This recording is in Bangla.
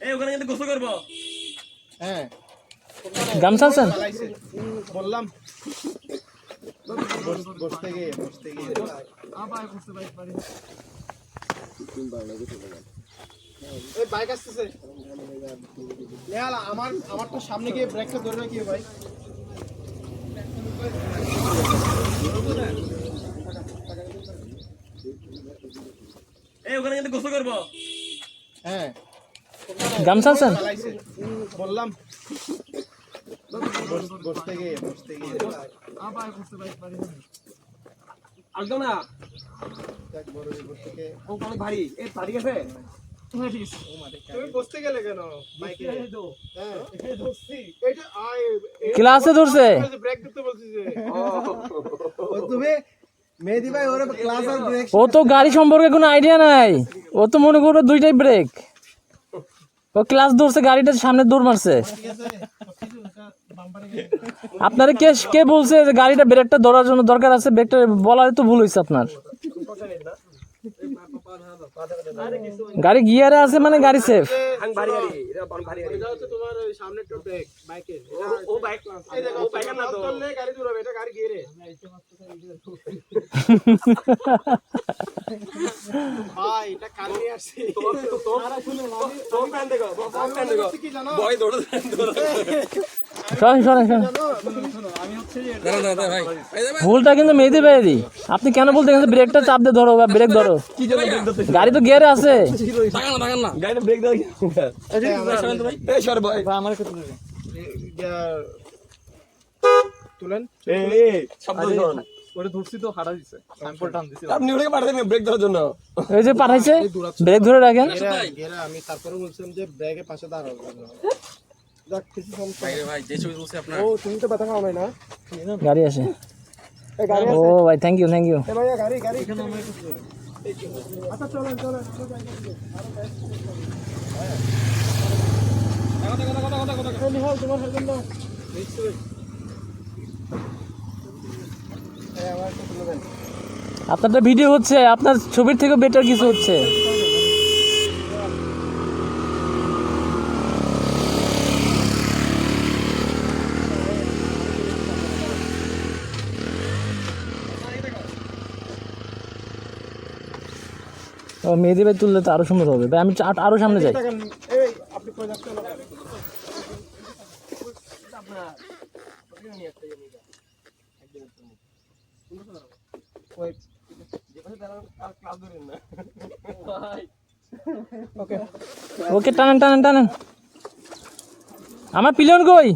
এই ওখানে কিন্তু গোসল করব। হ্যাঁ। গামছা আছেন চালাইছে বললাম। বস- বসতে গিয়ে বসতে গিয়ে। এই বাইক আসতেছে। নেহাল আমার আমার তো সামনে গিয়ে ব্রেকটা ধরবে কি ভাই? এই ওখানে কিন্তু গোসল করব। হ্যাঁ। গামছা আছেন বললাম। বসতে গিয়ে বসতে গিয়ে। আসতো না? দেখ বড় এই ও অনেক ভারী। এই ভারী আছে তুমি বসতে গেলে কেন? বাইকে হ্যাঁ। এটা আয় ক্লাসে ধরছে। ব্রেক দিতে বলছি যে। ও তুমি মেহেদি ভাই ওরে ক্লাস আর ব্রেক ও তো গাড়ি সম্পর্কে কোনো আইডিয়া নাই। ও তো মনে করবে দুইটাই ব্রেক ও ক্লাস ধরছে গাড়িটা সামনে দৌড় মারছে। আপনারা কে কে বলছে যে গাড়িটা ব্রেকটা ধরার জন্য দরকার আছে? ব্রেকটা বলার তো ভুল হয়েছে আপনার। গাড়ি গিয়ারে আছে মানে গাড়ি সেফ আং ভারী গাড়ি এটা অনেক ভারী গাড়ি এটা হচ্ছে তোমার ওই সামনে একটু ব্রেক বাইকের ও বাইক ও বাইকের না তো। চললে গাড়ি দূরাবে এটা গাড়ি গিয়ে ভাই ভুলটা কিন্তু মেহেদি ভাইয়েরই। আপনি কেন বলতে গেছেন ব্রেকটা চাপ দিয়ে ধরো বা ব্রেক ধরো? গাড়ি তো গিয়ারে আছে। ব্রেক দাও ভাই। তুলেন এই এই শব্দ শোন। ওরে ধরছি তো হারা দিছে। স্যাম্পল টান দিছি। আপনি ওটাকে পাঠাতেন ব্রেক ধরার জন্য। এই যে পাঠাইছে ব্রেক ধরে রাখেন। গেরা গেরা আমি তারপরে বলছিলাম যে ব্রেকের পাশে আপনার। ও গাড়ি ভাই থ্যাংক ইউ থ্যাংক ইউ আচ্ছা তোমার হেলমেট নাও। এই আমার একটু তুলে দেন। আপনার তো ভিডিও হচ্ছে, আপনার ছবির থেকে বেটার কিছু হচ্ছে মেহেদি ভাই তুললে তো আরও সুন্দর হবে আমি আরও সামনে যাই ওকে টানেন টানেন টানেন। আমার পিলিয়ন কই?